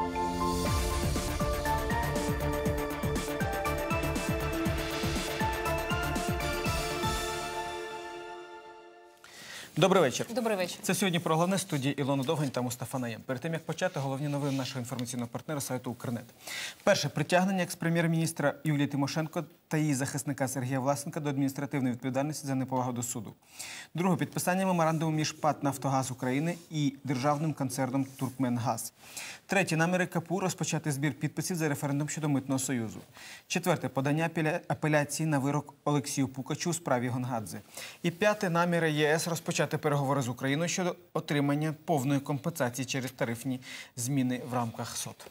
Thank you Добрий вечір. Добрий вечір. Це сьогодні про головне студії Ілона Довгань та Мустафа Наєм. Перед тим як почати, головні новини нашого інформаційного партнера сайту Укрнет. Перше притягнення екс-прем'єр-міністра Юлії Тимошенко та її захисника Сергія Власенка до адміністративної відповідальності за неповагу до суду. Друге підписання меморандуму між ПАТ Нафтогаз України і державним концерном Туркменгаз. Третє наміри КАПУ розпочати збір підписів за референдум щодо митного союзу. Четверте подання апеляції на вирок Олексію Пукачу у справі Гонгадзе. І п'яте наміри ЄС розпочати переговори з Україною щодо отримання повної компенсації через тарифні зміни в рамках СОТ.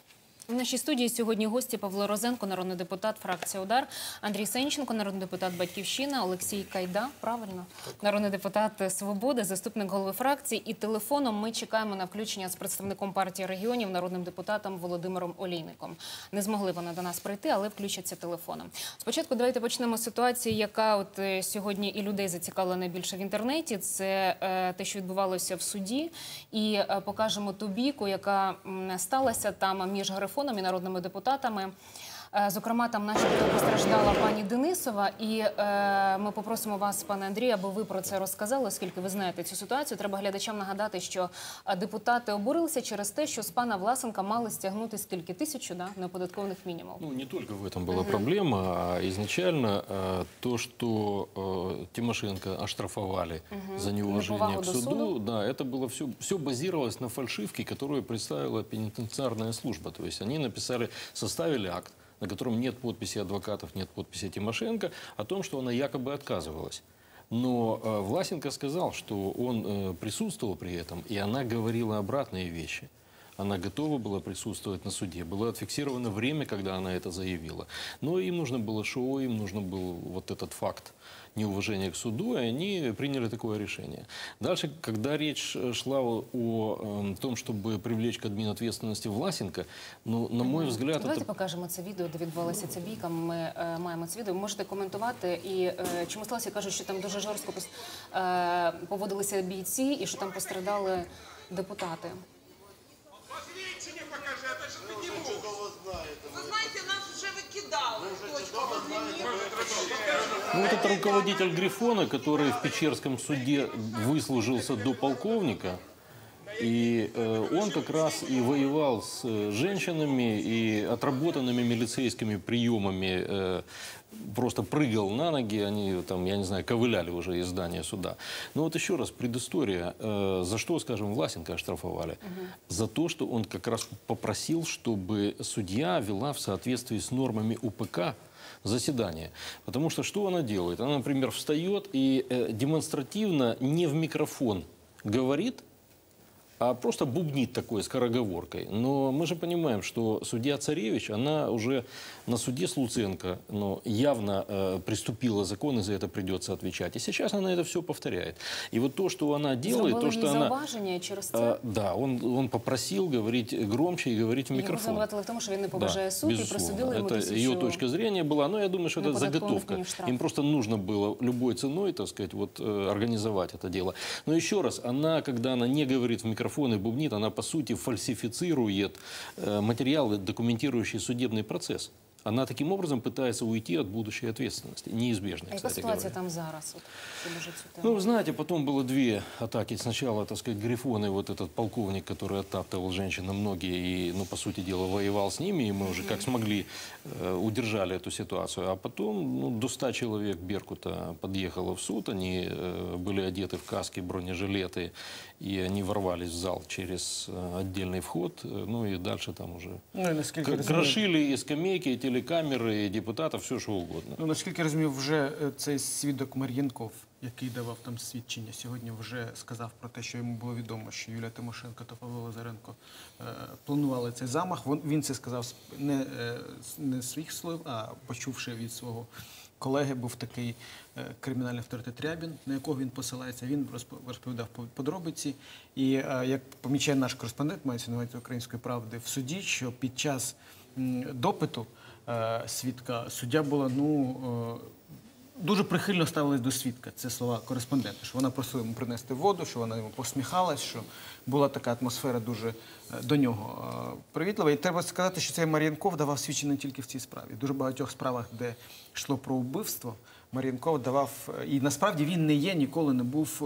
В нашій студії сьогодні гості Павло Розенко, народний депутат, фракція Удар, Андрій Сенченко, народний депутат Батьківщина, Олексій Кайда, правильно, народний депутат Свобода, заступник голови фракції. І телефоном ми чекаємо на включення з представником партії регіонів, народним депутатом Володимиром Олійником. Не змогли вони до нас прийти, але включаться телефоном. Спочатку давайте почнемо з ситуації, яка от е, сьогодні і людей зацікавила найбільше в інтернеті. Це е, те, що відбувалося в суді, і е, покажемо ту бійку, яка сталася там між Грифоном і народними депутатами. Е, Зокрема, там начебто постраждала пані Денисова, і е, ми попросимо вас, пане Андрію, аби ви про це розказали, оскільки ви знаєте цю ситуацію. Треба глядачам нагадати, що е, депутати обурилися через те, що з пана Власенка мали стягнути скільки тисячу да, неоподаткованих мінімумів. Ну, не только в этом была проблема, а изначально э, то, что э, Тимошенко оштрафовали за неуважение Неповагу к до суду, суду. да, это было все, все базировалось на фальшивке, которую представила пенитенциарная служба. То есть они написали, составили акт, на котором нет подписи адвокатов, нет подписи Тимошенко, о том, что она якобы отказывалась. Но э, Власенко сказал, что он э, присутствовал при этом, и она говорила обратные вещи. Она готова была присутствовать на суде. Было отфиксировано время, когда она это заявила. Но им нужно было шоу, им нужно был вот этот факт неуважения к суду, и они приняли такое решение. Дальше, когда речь э, шла о, о, э, том, чтобы привлечь к админответственности Власенко, ну, на мой взгляд, Давайте это покажемо це відео, де відбувалася ця бійка. Ми е, маємо це відео. Ви можете коментувати. І е, чому сталося, кажуть, що там дуже жорстко пос- е, поводилися бійці, і що там пострадали депутати. Ну, вот это руководитель Грифона, который в Печерском суде выслужился до полковника. И э, он как раз и воевал с э, женщинами и отработанными милицейскими приемами э, просто прыгал на ноги, они там, я не знаю, ковыляли уже из здания суда. Но вот еще раз, предыстория. Э, за что, скажем, Власенко оштрафовали? За то, что он как раз попросил, чтобы судья вела в соответствии с нормами УПК заседание. Потому что что она делает? Она, например, встает и э, демонстративно не в микрофон говорит, а просто бубнит такой скороговоркой. Но мы же понимаем, что судья Царевич, она уже на суде с Луценко но явно э, приступила закон, и за это придется отвечать. И сейчас она это все повторяет. И вот то, что она делает, Зробили то, їй что она... зауваження і через це. э, да, он, он попросил говорить громче и говорить в Його микрофон. звинуватили в тому, що він не поважає суд і безусловно. присудили йому Это тисячу... ее точка зрения была, но я думаю, что это неподатковых заготовка. мини-штрафов. Им просто нужно было любой ценой, так сказать, вот э, организовать это дело. Но еще раз, она, когда она не говорит в микрофон и бубнит, она по сути фальсифицирует э, материалы, документирующие судебный процесс. Она таким образом пытается уйти от будущей ответственности, неизбежной, А кстати ситуація говоря. там зараз? От, щоб уже цю тему? Ну, вы знаете, потом было две атаки. Сначала, так сказать, Грифон и вот этот полковник, который оттаптывал женщин на ноги и, ну, по сути дела, воевал с ними, и мы уже как смогли э, удержали эту ситуацию. А потом ну, до 100 человек Беркута подъехало в суд, они э, были одеты в каски, бронежилеты, и они ворвались в зал через э, отдельный вход, э, ну и дальше там уже Ну, і наскільки к- розумію, крошили и скамейки, и телекамеры, и депутатов, все что угодно. ну, наскільки я розумію, вже е, цей свідок Мар'янков, який давав там свідчення, сьогодні вже сказав про те, що йому було відомо, що Юлія Тимошенко та Павло Лазаренко е, планували цей замах. Вон- Він це сказав з- не, е, з- не з своїх слів, а почувши від свого колеги, був такий е, кримінальний авторитет Рябін, на якого він посилається. Він розп- розповідав по- подробиці. І е, як помічає наш кореспондент, мається на увазі української правди в суді, що під час допиту е, свідка суддя була ну. Дуже прихильно ставились до свідка. Це слова кореспондента. Що вона просила йому принести воду, що вона йому посміхалась, що була така атмосфера дуже е, до нього е, привітлива. І треба сказати, що цей Мар'янков давав свідчення не тільки в цій справі. Дуже багатьох справах, де йшло про вбивство, Мар'янков давав. е, І насправді він не є, ніколи не був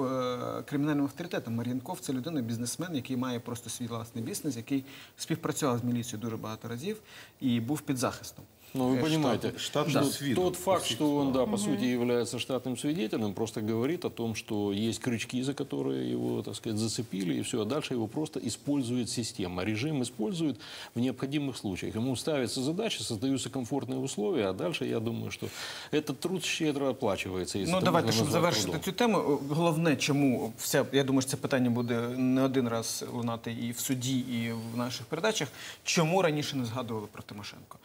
кримінальним авторитетом. Мар'янков це людина, бізнесмен, який має просто свій власний бізнес, який співпрацював з міліцією дуже багато разів і був під захистом. Ну, вы Э, понимаете, штатный что свидок тот по факт, всех что он, да, по сути, является штатным свидетелем, просто говорит о том, что есть крючки, за которые его, так сказать, зацепили, и все, а дальше его просто использует система. Режим использует в необходимых случаях. Ему ставится задача, создаются комфортные условия, а дальше, я думаю, что этот труд щедро оплачивается. если Ну это давайте, можно щоб назвать завершити трудом. цю тему. Головне, чому вся я думаю, що це питання буде не один раз лунати і в суді, і в наших передачах. Чому раніше не згадували про Тимошенко?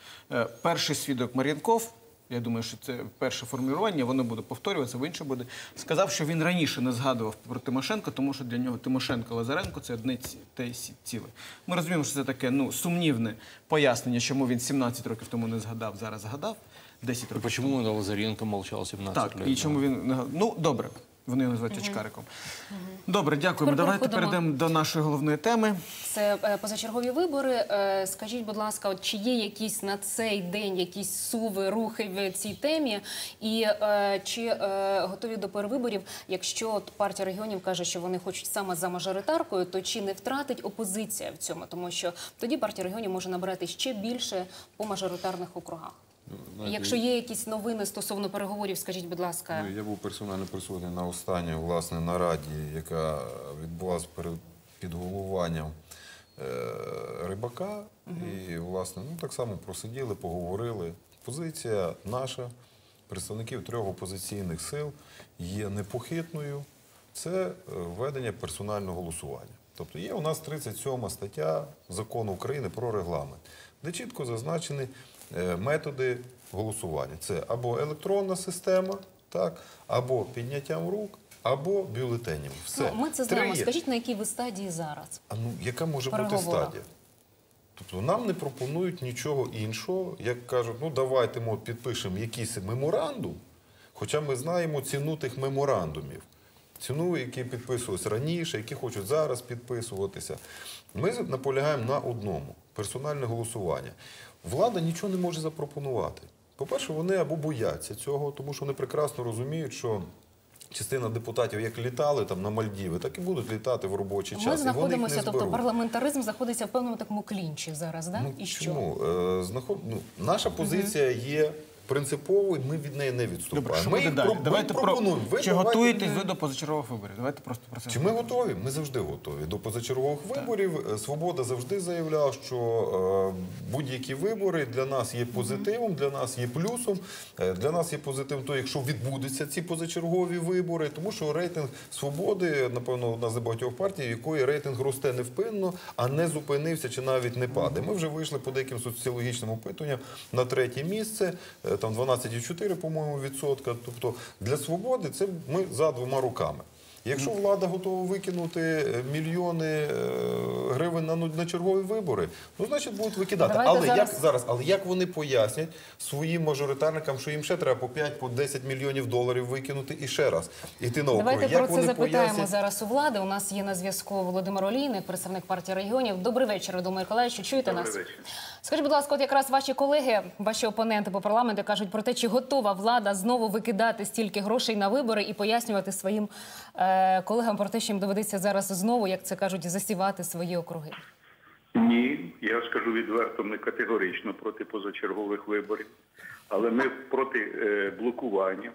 Перший свідок Мар'янков. Я думаю, що це перше формулювання, воно буде повторюватися, в інше буде. Сказав, що він раніше не згадував про Тимошенко, тому що для нього Тимошенко Лазаренко це одне те ціле. Ми розуміємо, що це таке ну, сумнівне пояснення, чому він 17 років тому не згадав, зараз згадав. 10 И років он, Лазаренко молчал 17 так, лет? і чому він не ну добре. Вони його називають очкариком. Добре, дякуємо. Тепер Давайте переходимо. перейдемо до нашої головної теми. Це е, позачергові вибори. Е, Скажіть, будь ласка, от чи є якісь на цей день якісь суви, рухи в цій темі? І е, чи е, готові до перевиборів? Якщо от партія регіонів каже, що вони хочуть саме за мажоритаркою, то чи не втратить опозиція в цьому? Тому що тоді партія регіонів може набирати ще більше по мажоритарних округах. Якщо є якісь новини стосовно переговорів, скажіть, будь ласка. Ну, я був персонально присутній на останній власне нараді, яка відбулася перед під головуванням е, рибака. І власне ну так само просиділи, поговорили. Позиція наша, представників трьох опозиційних сил, є непохитною. Це е, введення персонального голосування. Тобто є у нас 37 стаття закону України про регламент, де чітко зазначені е, методи голосування. Це або електронна система, так, або підняттям рук, або бюлетенем. Все. Ну, ми це знаємо. є. Скажіть, на якій ви стадії зараз? А ну яка може бути стадія? Тобто нам не пропонують нічого іншого, як кажуть, ну давайте ми підпишемо якийсь меморандум, хоча ми знаємо ціну тих меморандумів. Ціну, які підписувалися раніше, які хочуть зараз підписуватися. Ми наполягаємо на одному персональне голосування. Влада нічого не може запропонувати. По-перше, вони або бояться цього, тому що вони прекрасно розуміють, що частина депутатів як літали там на Мальдіви, так і будуть літати в робочий час. Ми вони їх знаходимося, тобто зберуть. парламентаризм знаходиться в певному такому клінчі зараз, да? Ну, І що? чому? Е, знаход... ну, наша позиція є принциповою, ми від неї не відступаємо. Добре, ми їх про- ми Давайте про пропонуємо. Ви чи давайте готуєтесь не- ви до позачергових виборів? Давайте просто про це. Чи ми готові? Ми завжди готові. До позачергових виборів Е, Свобода завжди заявляла, що е, будь-які вибори для нас є позитивом, для нас є плюсом. Е, Для нас є позитивом, то якщо відбудуться ці позачергові вибори, тому що рейтинг свободи, напевно, одна з багатьох партій, в якої рейтинг росте невпинно, а не зупинився чи навіть не падає. Ми вже вийшли по деяким соціологічним опитуванням на третє місце, е, там 12,4, по-моєму, відсотка. Тобто для свободи це ми за двома руками. Якщо влада готова викинути е, мільйони е, гривень на, ну, на чергові вибори, ну значить будуть викидати. Давайте але зараз- як зараз, але як вони пояснять своїм мажоритарникам, що їм ще треба по 5 по 10 мільйонів доларів викинути і ще раз іти на округи? Давайте як про це вони запитаємо пояснять? зараз у влади. У нас є на зв'язку Володимир Олійник, представник партії регіонів. Добрий вечір, Володимир Миколаївич. Чуєте нас? Скажіть, будь ласка, от якраз ваші колеги, ваші опоненти по парламенту кажуть про те, чи готова влада знову викидати стільки грошей на вибори і пояснювати своїм е, колегам про те, що їм доведеться зараз знову, як це кажуть, засівати свої округи. Ні, я скажу відверто, ми категорично проти позачергових виборів, але ми проти е, блокування.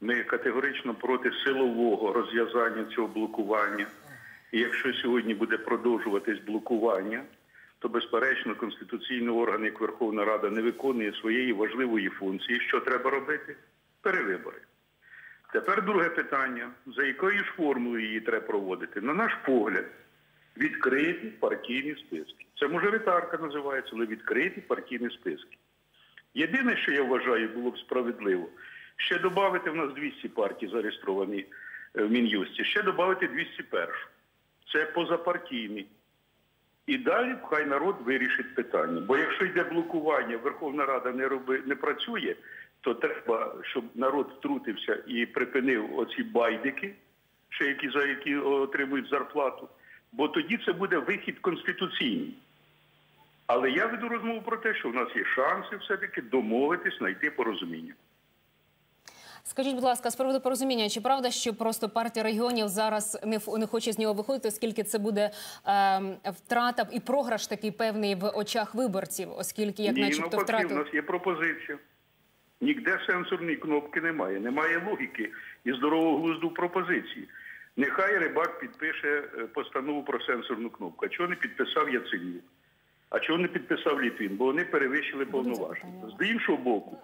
Ми категорично проти силового розв'язання цього блокування. І якщо сьогодні буде продовжуватись блокування, то безперечно конституційний орган, як Верховна Рада, не виконує своєї важливої функції. Що треба робити? Перевибори. Тепер друге питання: за якою ж формулою її треба проводити? На наш погляд, відкриті партійні списки. Це мажоритарка називається, але відкриті партійні списки. Єдине, що я вважаю, було б справедливо, ще додати в нас 200 партій зареєстровані е, в Мін'юсті, ще додати 201. Це позапартійний. І далі хай народ вирішить питання. Бо якщо йде блокування, Верховна Рада не, роби, не працює, то треба, щоб народ втрутився і припинив оці байдики, ще які за які отримують зарплату, бо тоді це буде вихід конституційний. Але я веду розмову про те, що в нас є шанси все-таки домовитись, знайти порозуміння. Скажіть, будь ласка, з приводу порозуміння, чи правда, що просто партія регіонів зараз не не хоче з нього виходити, оскільки це буде ем, втрата і програш такий певний в очах виборців, оскільки як Ні, начебто навпаки, в втратив. нас є пропозиція. Ніде сенсорної кнопки немає, немає логіки і здорового глузду пропозиції. Нехай рибак підпише е, постанову про сенсорну кнопку. А чого не підписав Яценюк? А чого не підписав Літвін? Бо вони перевищили повноваження. З іншого боку,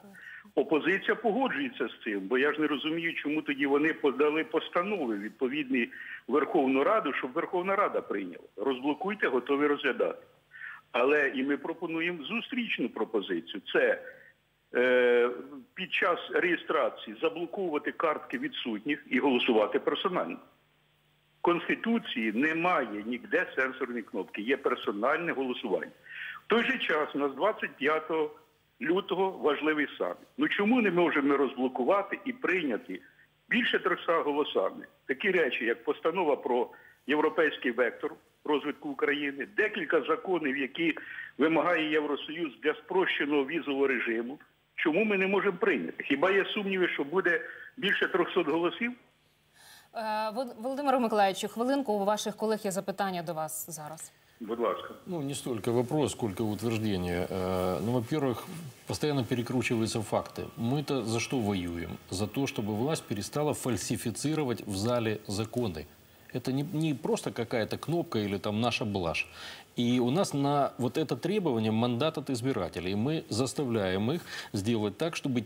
опозиція погоджується з цим, бо я ж не розумію, чому тоді вони подали постанови відповідні Верховну Раду, щоб Верховна Рада прийняла. Розблокуйте, готові розглядати. Але і ми пропонуємо зустрічну пропозицію. Це е, під час реєстрації заблоковувати картки відсутніх і голосувати персонально. В Конституції немає ніде сенсорної кнопки, є персональне голосування. В той же час у нас 25 лютого важливий саміт. Ну чому не можемо розблокувати і прийняти більше 300 голосами такі речі, як постанова про європейський вектор розвитку України, декілька законів, які вимагає Євросоюз для спрощеного візового режиму. Чому ми не можемо прийняти? Хіба є сумніви, що буде більше 300 голосів? Е, Вол- Володимиру Миколаївичу, хвилинку у ваших колег є запитання до вас зараз. Будь ласка. Ну, не столько вопрос, сколько утверждение. Э, Ну, во-первых, постоянно перекручиваются факты. Мы-то за что воюем? За то, чтобы власть перестала фальсифицировать в зале законы. Это не, не просто какая-то кнопка или там наша блажь. И у нас на вот это требование мандат от избирателей. Мы заставляем их сделать так, чтобы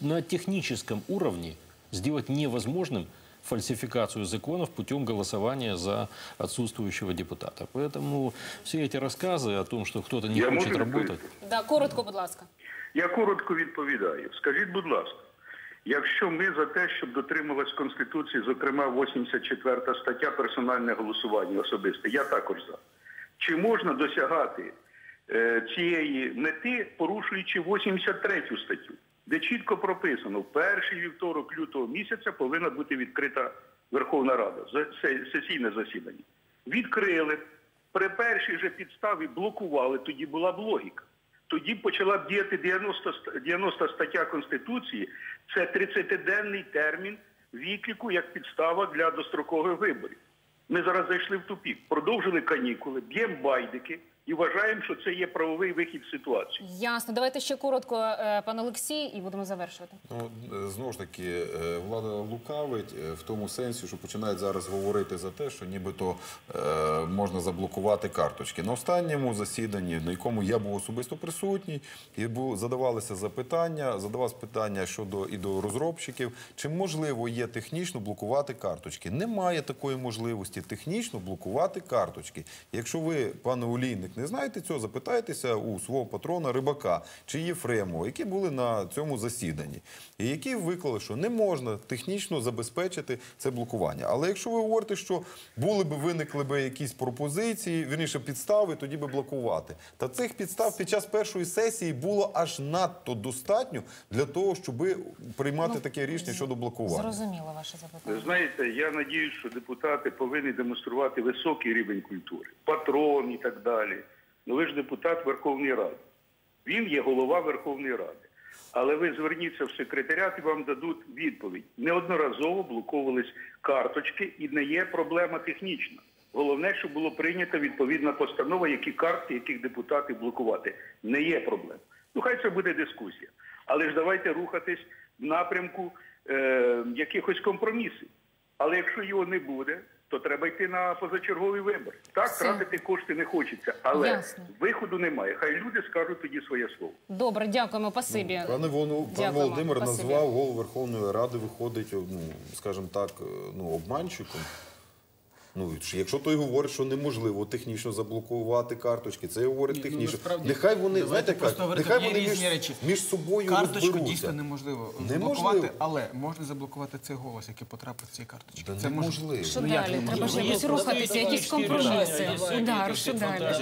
на техническом уровне сделать невозможным фальсификацию законов путем голосования за отсутствующего депутата. Поэтому все эти рассказы о том, что кто-то не Я хочет можу работать, відповісти? Да, коротко, будь ласка. Я коротко відповідаю. Скажіть, будь ласка, якщо ми за те, щоб дотрималась Конституції, зокрема 84 стаття персональне голосування особисте, я також за. Чи можна досягати е, цієї мети, порушуючи 83 статтю, Де чітко прописано, в перший вівторок лютого місяця повинна бути відкрита Верховна Рада, сесійне засідання. Відкрили, при першій же підставі блокували, тоді була б логіка. Тоді почала б діяти 90, 90 стаття Конституції. Це 30-денний термін відліку як підстава для дострокових виборів. Ми зараз зайшли в тупік, продовжили канікули, б'ємо байдики і вважаємо, що це є правовий вихід ситуації. Ясно. Давайте ще коротко, е, пан Олексій, і будемо завершувати. Ну, е, знову ж таки, е, влада лукавить в тому сенсі, що починають зараз говорити за те, що нібито е, можна заблокувати карточки. На останньому засіданні, на якому я був особисто присутній, і задавалися запитання, задавалися питання щодо і до розробщиків, чи можливо є технічно блокувати карточки. Немає такої можливості технічно блокувати карточки. Якщо ви, пане Олійник, не знаєте цього, запитайтеся у свого патрона Рибака чи Єфремова, які були на цьому засіданні, і які виклали, що не можна технічно забезпечити це блокування. Але якщо ви говорите, що були б виникли б якісь пропозиції, вірніше підстави, тоді би блокувати. Та цих підстав під час першої сесії було аж надто достатньо для того, щоб приймати таке рішення щодо блокування. Зрозуміло ваше запитання. знаєте, я надіюсь, що депутати повинні демонструвати високий рівень культури, патрон і так далі. Ну ви ж депутат Верховної Ради. Він є голова Верховної Ради. Але ви зверніться в секретаріат і вам дадуть відповідь. Неодноразово блоковувались карточки і не є проблема технічна. Головне, щоб було прийнята відповідна постанова, які картки, яких депутатів блокувати. Не є проблем. Ну хай це буде дискусія. Але ж давайте рухатись в напрямку е, якихось компромісів. Але якщо його не буде, то треба йти на позачергові вибори. Так, Все. тратити кошти не хочеться, але Ясно. виходу немає. Хай люди скажуть тоді своє слово. Добре, дякуємо, пасибі. Пане Вону, пан Дякуємо. Володимир пасибі. назвав голову Верховної Ради, виходить, ну скажімо так, ну обманщиком. Ну, якщо той говорить, що неможливо технічно заблокувати карточки, це говорить Ні, ну, технічно. насправді, нехай вони, знаєте як, нехай вони між, речі. між собою Карточку розберуться. дійсно неможливо Неможливо. заблокувати, але можна заблокувати цей голос, який потрапив з цієї карточки. Да Це неможливо. Що Ну, далі? неможливо? Треба ж Ну, якось рухатися, якісь компроміси. Удар, що далі?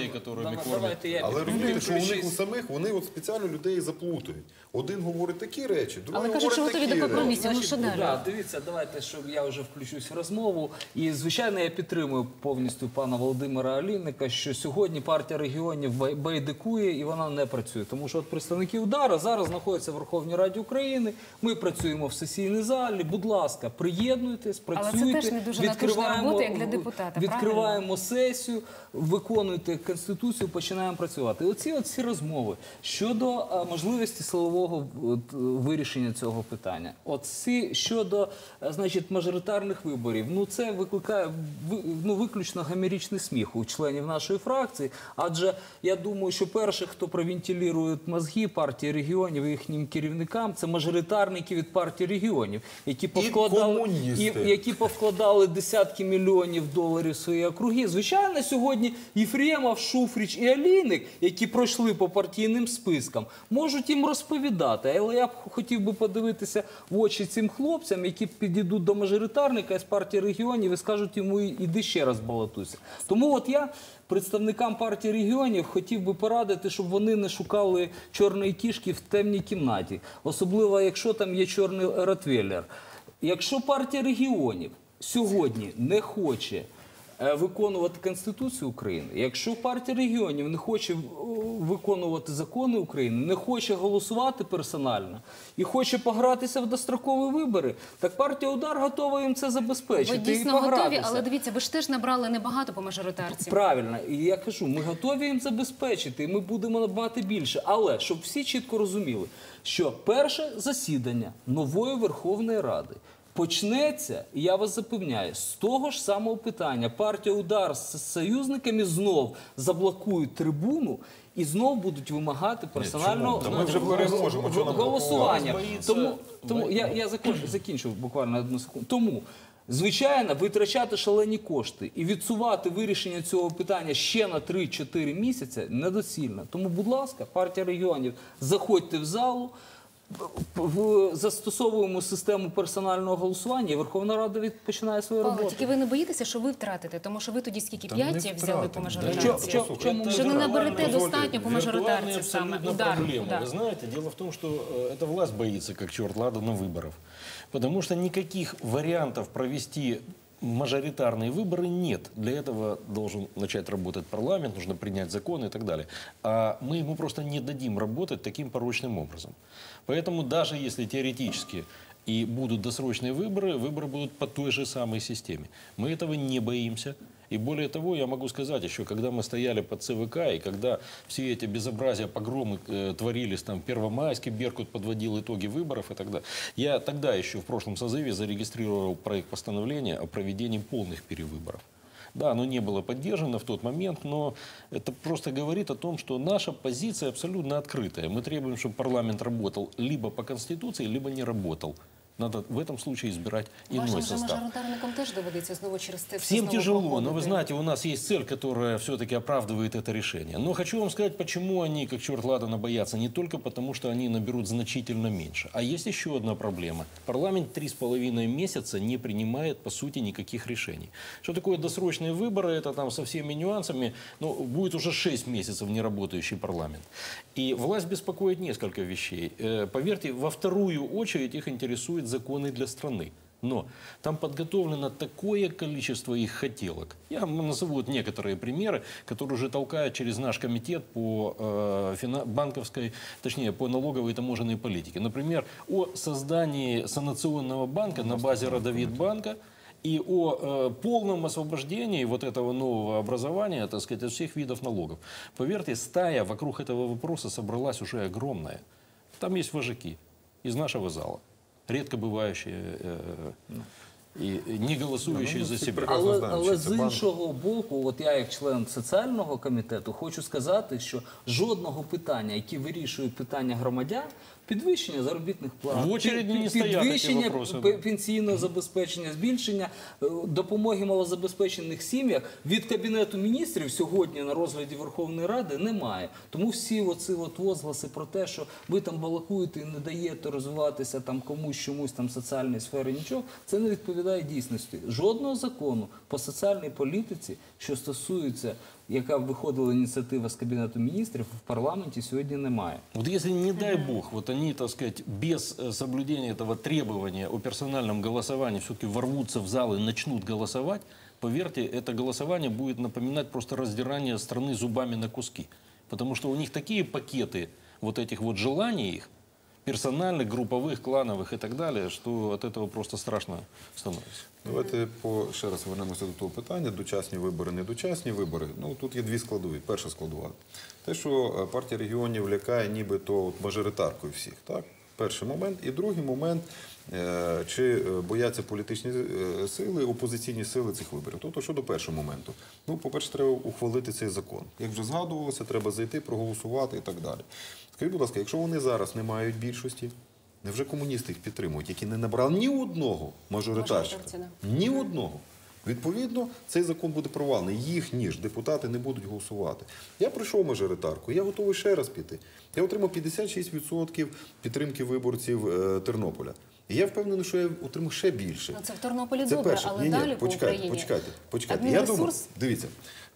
Давайте я Але розумієте, що у них у самих вони от спеціально людей заплутають. Один говорить такі речі, другий Але кажуть, говорить що готові такі до компромісів. Ну що далі? Дивіться, давайте, щоб я вже включусь в розмову. І звичайно, я підтримую повністю пана Володимира Алінника, що сьогодні партія регіонів бай- байдикує і вона не працює. Тому що от представники удара зараз знаходяться в Верховній Раді України. Ми працюємо в сесійній залі. Будь ласка, приєднуйтесь, Але це теж не дуже натужна робота, як для депутата, Відкриваємо сесію, виконуйте конституцію, починаємо працювати. І оці от розмови щодо е, можливості силового е, вирішення цього питання. От ці щодо е, значить мажоритарних виборів. Ну це викликає ви- ну виключно гамірічний сміх у членів нашої фракції. Адже я думаю, що перші, хто провентилює мозги партії регіонів і їхнім керівникам, це мажоритарники від партії регіонів, які повкладали комуністи. і- які повкладали десятки мільйонів доларів свої округи. Звичайно, сьогодні Єфремов, Шуфріч і Алійник, які пройшли по партійним спискам, можуть їм розповідати. Але я б хотів би подивитися в очі цим хлопцям, які підійдуть до мажоритарника з партії регіонів і скажуть йому іди ще раз балотуйся. Тому от я. Представникам партії регіонів хотів би порадити, щоб вони не шукали чорної кішки в темній кімнаті, особливо якщо там є чорний ротвейлер. Якщо партія регіонів сьогодні не хоче виконувати Конституцію України, якщо партія регіонів не хоче виконувати закони України, не хоче голосувати персонально і хоче погратися в дострокові вибори, так партія удар готова їм це забезпечити. Ви і дійсно готові, але дивіться, ви ж теж набрали небагато по мажоритарці. Правильно, і я кажу, ми готові їм забезпечити, і ми будемо мати більше. Але щоб всі чітко розуміли, що перше засідання нової Верховної Ради почнеться, і я вас запевняю, з того ж самого питання. Партія удар з союзниками знов заблокують трибуну. І знов будуть вимагати персонального Та ми вже переможемо, що нам голосування. боїться- Тому, тому я, я буквально одну секунду. Тому, звичайно, витрачати шалені кошти і відсувати вирішення цього питання ще на 3-4 місяці недоцільно. Тому, будь ласка, партія регіонів, заходьте в залу в- Застосовуємо систему персонального голосування, і Верховна Рада від- починає свою Павло, роботу. тільки ви не боїтеся, що ви втратите, тому що ви тоді скільки Та не п'ять взяли втратимо. по Да. мажоритарці. Що- що- в чому Это Що не виртуальная- наберете достатньо по виртуальная мажоритарці саме. абсолютно Удар. проблема. Да. Вы знаете, дело в том, что э, эта власть боится, как черт ладана, выборов. Потому что никаких вариантов провести мажоритарные выборы нет. Для этого должен начать работать парламент, нужно принять законы и так далее. А мы ему просто не дадим работать таким порочным образом. Поэтому даже если теоретически и будут досрочные выборы, выборы будут по той же самой системе. Мы этого не боимся. И более того, я могу сказать еще, когда мы стояли под ЦВК, и когда все эти безобразия, погромы э, творились, там, Первомайский, Беркут подводил итоги выборов и так далее, я тогда еще в прошлом созыве зарегистрировал проект постановления о проведении полных перевыборов. Да, оно не было поддержано в тот момент, но это просто говорит о том, что наша позиция абсолютно открытая. Мы требуем, чтобы парламент работал либо по Конституции, либо не работал. Надо в этом случае избирать иной Вашим же состав. мажоритарникам теж доведеться знову через те все Всем тяжело, проходити. но вы знаете, у нас есть цель, которая все-таки оправдывает это решение. Но хочу вам сказать, почему они, как черт ладана, боятся. Не только потому, что они наберут значительно меньше. А есть еще одна проблема. Парламент три с половиной месяца не принимает, по сути, никаких решений. Что такое досрочные выборы? Это там со всеми нюансами. Ну, будет уже 6 месяцев неработающий парламент. И власть беспокоит несколько вещей. Э, Поверьте, во вторую очередь их интересуют законы для страны. Но там подготовлено такое количество их хотелок. Я назову вот некоторые примеры, которые уже толкают через наш комитет по э, банковской, точнее, по налоговой и таможенной политике. Например, о создании санационного банка на базе Родовитбанка и о э, полном освобождении вот этого нового образования, так сказать, от всех видов налогов. Поверьте, стая вокруг этого вопроса собралась уже огромная. Там есть вожаки из нашего зала, редко бывающие і и не голосующие за себе. Але, знаємо, але з банк. іншого боку, от я як член соціального комітету хочу сказати, що жодного питання, які вирішують питання громадян, Підвищення заробітних плат, В очереді не підвищення пенсійного забезпечення, збільшення е, допомоги малозабезпечених сім'ях від кабінету міністрів сьогодні на розгляді Верховної Ради немає. Тому всі оці от возгласи про те, що ви там балакуєте і не даєте розвиватися там комусь чомусь там соціальній сфері, нічого, це не відповідає дійсності. Жодного закону по соціальній політиці, що стосується, яка виходила ініціатива з кабінету міністрів, в парламенті сьогодні немає. Вот если, не дай бог, вот они, так сказать, без э, соблюдения этого требования о персональном голосовании все-таки ворвутся в зал и начнут голосовать, поверьте, это голосование будет напоминать просто раздирание страны зубами на куски. Потому что у них такие пакеты вот этих вот желаний их, персональных, групповых, клановых и так далее, что от этого просто страшно становится. Давайте по ще раз вернемося до того питання: дочасні вибори, недочасні вибори. Ну тут є дві складові. Перша складова. Те, що е, партія регіонів лякає нібито от мажоритаркою всіх, так? Перший момент. І другий момент, е, чи е, бояться політичні е, сили, опозиційні сили цих виборів. Тобто, щодо першого моменту. Ну, по-перше, треба ухвалити цей закон. Як вже згадувалося, треба зайти, проголосувати і так далі. Скажіть, будь ласка, якщо вони зараз не мають більшості, невже комуністи їх підтримують, які не набрали ні одного мажоритарщика? Ні одного. Відповідно, цей закон буде провалений. Їх ніж депутати не будуть голосувати. Я пройшов мажоритарку, я готовий ще раз піти. Я отримав 56% підтримки виборців е, Тернополя. І я впевнений, що я отримав ще більше. Ну, це в Тернополі Це добре, перше. але Ні-ні, далі по почекайте, Україні. почекайте, почекайте. Я думаю, дивіться,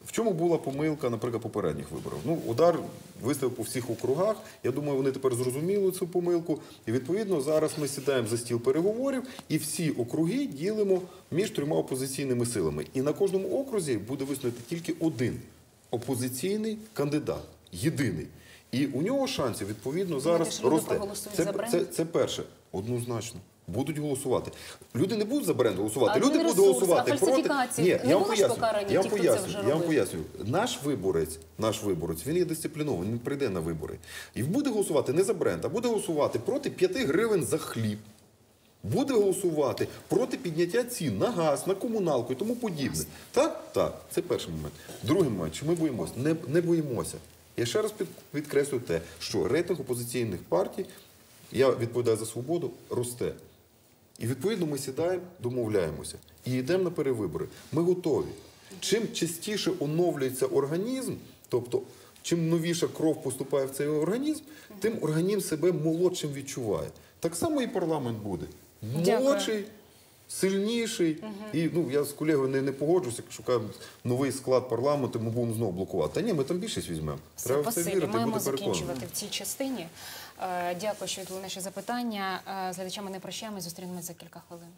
в чому була помилка, наприклад, попередніх виборів? Ну, удар виставив по всіх округах. Я думаю, вони тепер зрозуміли цю помилку. І відповідно зараз ми сідаємо за стіл переговорів і всі округи ділимо між трьома опозиційними силами. І на кожному окрузі буде висунути тільки один опозиційний кандидат, єдиний. І у нього шансів відповідно зараз росте. Це, це, це перше, однозначно. Будуть голосувати. Люди не будуть за бренд голосувати. Люди будуть адмінресурс, голосувати проти. Ні, я вам поясню. Я вам хто поясню. Я вам робив? пояснюю. Наш виборець, наш виборець, він є дисциплінований, він прийде на вибори. І буде голосувати не за бренд, а буде голосувати проти 5 гривень за хліб. Буде голосувати проти підняття цін на газ, на комуналку і тому подібне. Так? Так, це перший момент. Другий момент, що ми боїмося? Не, не боїмося. Я ще раз під, підкреслюю те, що рейтинг опозиційних партій, я відповідаю за свободу, росте. І відповідно ми сідаємо, домовляємося і йдемо на перевибори. Ми готові. Чим частіше оновлюється організм, тобто чим новіша кров поступає в цей організм, тим організм себе молодшим відчуває. Так само і парламент буде. Молодший, сильніший. І ну я з колегою не, не погоджуюся, шукаємо новий склад парламенту, ми будемо знову блокувати. Та ні, ми там більшість візьмемо. Треба в це спасибі. вірити Маємо бути закінчувати в цій частині. Е, Дякую, що відповіли наші запитання. Е, З глядачами не прощаємось, зустрінемось за кілька хвилин.